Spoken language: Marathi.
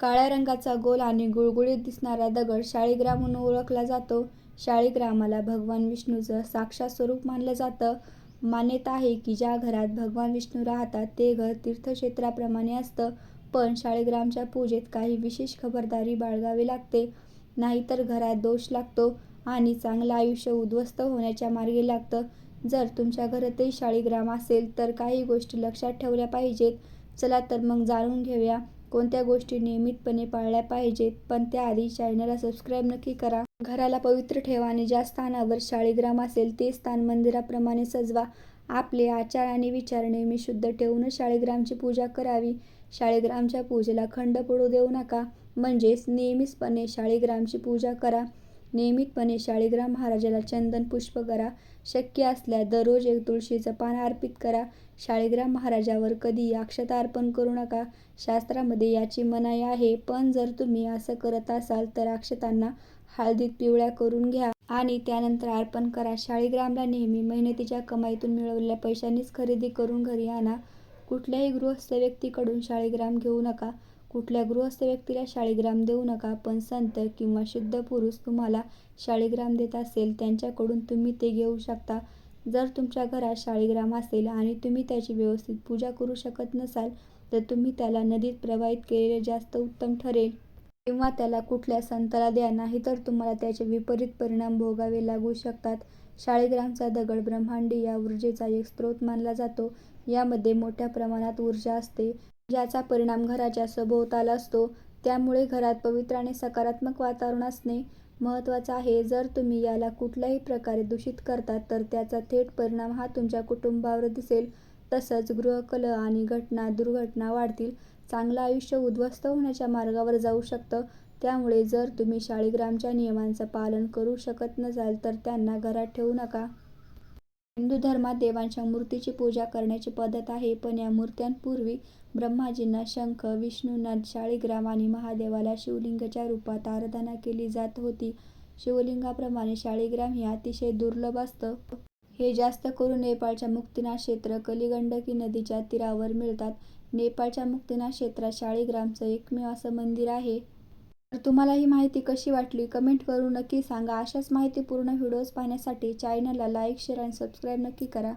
काळ्या रंगाचा गोल आणि गुळगुळीत दिसणारा दगड शाळीग्राम म्हणून ओळखला जातो. शाळीग्रामाला भगवान विष्णूचं साक्षात स्वरूप मानलं जातं. मान्यता आहे की ज्या घरात भगवान विष्णू राहतात ते घर तीर्थक्षेत्राप्रमाणे असतं. पण शाळीग्रामच्या पूजेत काही विशेष खबरदारी बाळगावी लागते. नाहीतर घरात दोष लागतो आणि चांगलं आयुष्य उद्ध्वस्त होण्याच्या मार्गी लागतं. जर तुमच्या घरातही शाळीग्राम असेल तर काही गोष्टी लक्षात ठेवल्या पाहिजेत. चला तर मग जाणून घेऊया कोणत्या गोष्टी नियमितपणे पाळल्या पाहिजेत. पण त्याआधी चॅनलला सबस्क्राईब नक्की करा. घराला पवित्र ठेवा आणि ज्या स्थानावर शाळीग्राम असेल ते स्थान मंदिराप्रमाणे सजवा. आपले आचार आणि विचार नेहमी शुद्ध ठेवूनच शाळीग्रामची पूजा करावी. शाळीग्रामच्या पूजेला खंड पडू देऊ नका. म्हणजेच नियमितपणे शाळीग्रामची पूजा करा. नियमितपणे शाळीग्राम महाराजाला चंदन पुष्प करा. शक्य असल्यास दररोज एक तुळशीचं पान अर्पित करा. शाळीग्राम महाराजावर कधी अक्षता अर्पण करू नका. शास्त्रामध्ये याची मनाई आहे. पण जर तुम्ही असं करत असाल तर अक्षतांना हळदीत पिवळ्या करून घ्या. आणि त्यानंतर अर्पण करा. शाळीग्रामला नेहमी मेहनतीच्या कमाईतून मिळवलेल्या पैशांनीच खरेदी करून घरी आणा. कुठल्याही गृहस्थ व्यक्तीकडून शाळीग्राम घेऊ नका. कुठल्या गृहस्थ व्यक्तीला शाळीग्राम देऊ नका. पण संत किंवा शुद्ध पुरुष तुम्हाला शाळीग्राम देत असेल त्यांच्याकडून तुम्ही ते घेऊ शकता. जर तुमच्या घरात शाळीग्राम असेल आणि तुम्ही त्याची व्यवस्थित पूजा करू शकत नसाल तर तुम्ही त्याला नदीत प्रवाहित केलेले जास्त उत्तम ठरेल. किंवा त्याला कुठल्या संताला द्या. नाही तर तुम्हाला त्याचे विपरीत परिणाम भोगावे लागू शकतात. शाळीग्रामचा दगड ब्रह्मांडी या ऊर्जेचा एक स्रोत मानला जातो. यामध्ये मोठ्या प्रमाणात ऊर्जा असते. ज्याचा परिणाम घराच्या सभोवताल असतो. त्यामुळे घरात पवित्र आणि सकारात्मक वातावरण असणे महत्त्वाचं आहे. जर तुम्ही याला कुठल्याही प्रकारे दूषित करतात तर त्याचा थेट परिणाम हा तुमच्या कुटुंबावर दिसेल. तसंच गृहकलह आणि घटना दुर्घटना वाढतील. चांगलं आयुष्य उद्ध्वस्त होण्याच्या मार्गावर जाऊ शकतं. त्यामुळे जर तुम्ही शाळीग्रामच्या नियमांचं पालन करू शकत नसाल तर त्यांना घरात ठेवू नका. हिंदू धर्मात देवांच्या मूर्तीची पूजा करण्याची पद्धत आहे. पण या मूर्त्यांपूर्वी ब्रह्माजींना शंख, विष्णूंना शाळीग्राम आणि महादेवाला शिवलिंगाच्या रूपात आराधना केली जात होती. शिवलिंगाप्रमाणे शाळीग्राम हे अतिशय दुर्लभ असतं. हे जास्त करून नेपाळच्या मुक्तिनाथ क्षेत्र, कलिगंडकी नदीच्या तीरावर मिळतात. नेपाळच्या मुक्तिनाथ क्षेत्रात शाळीग्रामचं एकमेव असं मंदिर आहे. तर तुम्हाला ही माहिती कशी वाटली कमेंट करून नक्की सांगा. अशाच माहितीपूर्ण व्हिडिओज पाहण्यासाठी चॅनलला लाईक, शेअर आणि सबस्क्राईब नक्की करा.